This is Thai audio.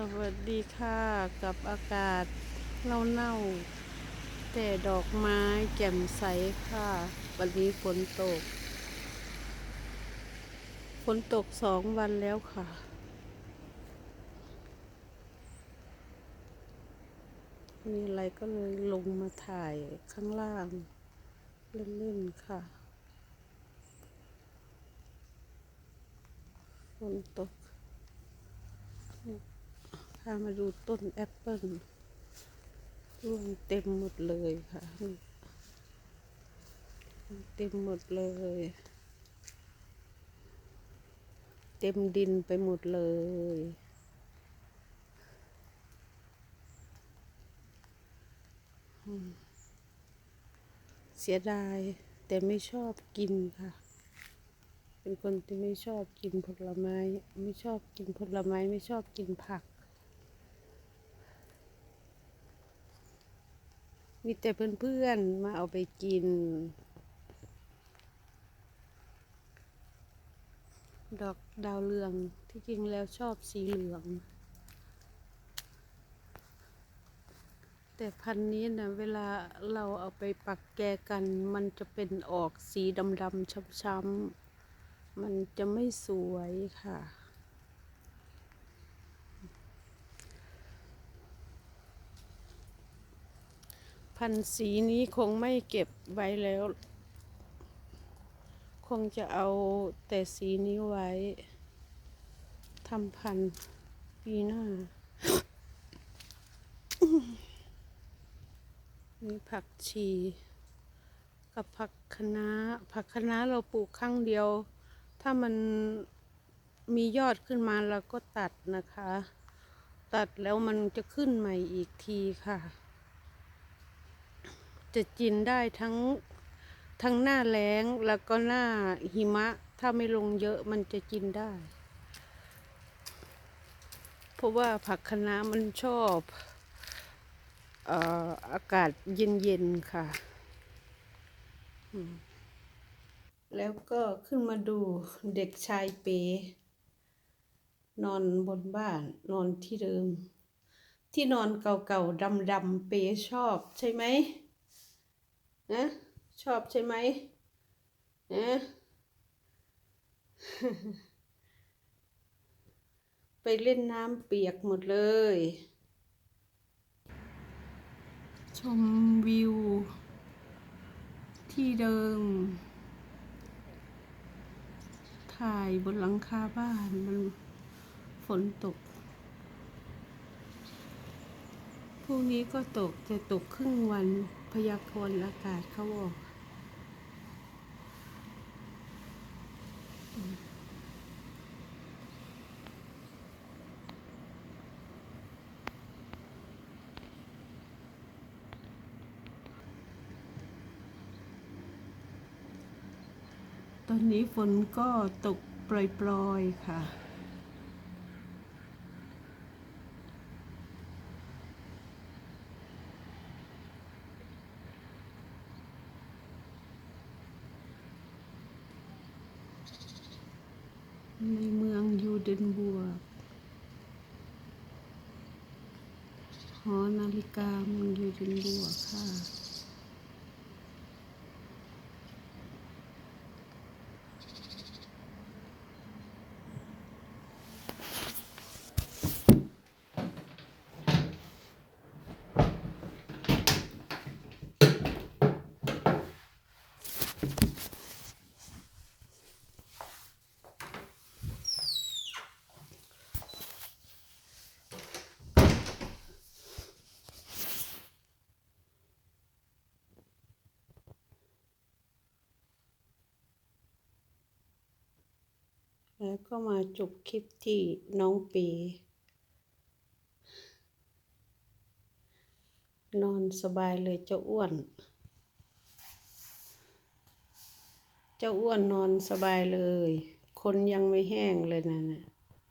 สวัสดีค่ะกับอากาศเน่าเน่า แต่ดอกไม้แจ่มใสค่ะ วันนี้ฝนตกฝนตกสองวันแล้วค่ะ มีอะไรก็เลยลงมาถ่ายข้างล่าง เล่นๆค่ะฝนตกพามาดูต้นแอปเปิ้ลร่วงเต็มหมดเลยค่ะ เต็มหมดเลย เต็มดินไปหมดเลยเสียดายแต่ไม่ชอบกินค่ะ เป็นคนที่ไม่ชอบกินผลไม้ ไม่ชอบกินผลไม้ ไม่ชอบกินผัก มีแต่เพื่อนๆมาเอาไปกิน ดอกดาวเรืองที่จริงแล้วชอบสีเหลือง แต่พันนี้นะเวลาเราเอาไปปักแกกัน มันจะเป็นออกสีดำๆช้ำๆมันจะไม่สวยค่ะ พันสีนี้คงไม่เก็บไว้แล้ว คงจะเอาแต่สีนี้ไว้ทำพันปีหน้า มีผักชีกับผักคะน้า ผักคะน้าเราปลูกครั้งเดียว ถ้ามันมียอดขึ้นมาเราก็ตัดนะคะ ตัดแล้วมันจะขึ้นใหม่อีกทีค่ะ จะกินได้ทั้งทั้งหน้าแล้งแล้วก็หน้าหิมะ ถ้าไม่ลงเยอะมันจะกินได้ เพราะว่าผักคะน้ามันชอบออากาศเย็นๆค่ะ แล้วก็ขึ้นมาดูเด็กชายเป นอนบนบ้านนอนที่เดิม ที่นอนเก่าๆดำๆเปชอบใช่ไหม นะ ชอบใช่ไหมนะไปเล่นน้ำเปียกหมดเลย ชมวิว ที่เดิม ถ่ายบนหลังคาบ้านมันฝนตกพรุ่งนี้ก็ตกจะตกครึ่งวัน ยากรณ์อากาศเขาบอกตอนนี้ฝนก็ตกปล่อยๆค่ะ ในเมืองยูเดนบัวร์กหอนาฬิกาเมืองยูเดนบัวร์กค่ะ แล้วก็มาจบคลิปที่น้องปีนอนสบายเลยเจ้าอ้วน เจ้าอ้วนนอนสบายเลย คนยังไม่แห้งเลยนะน่ะ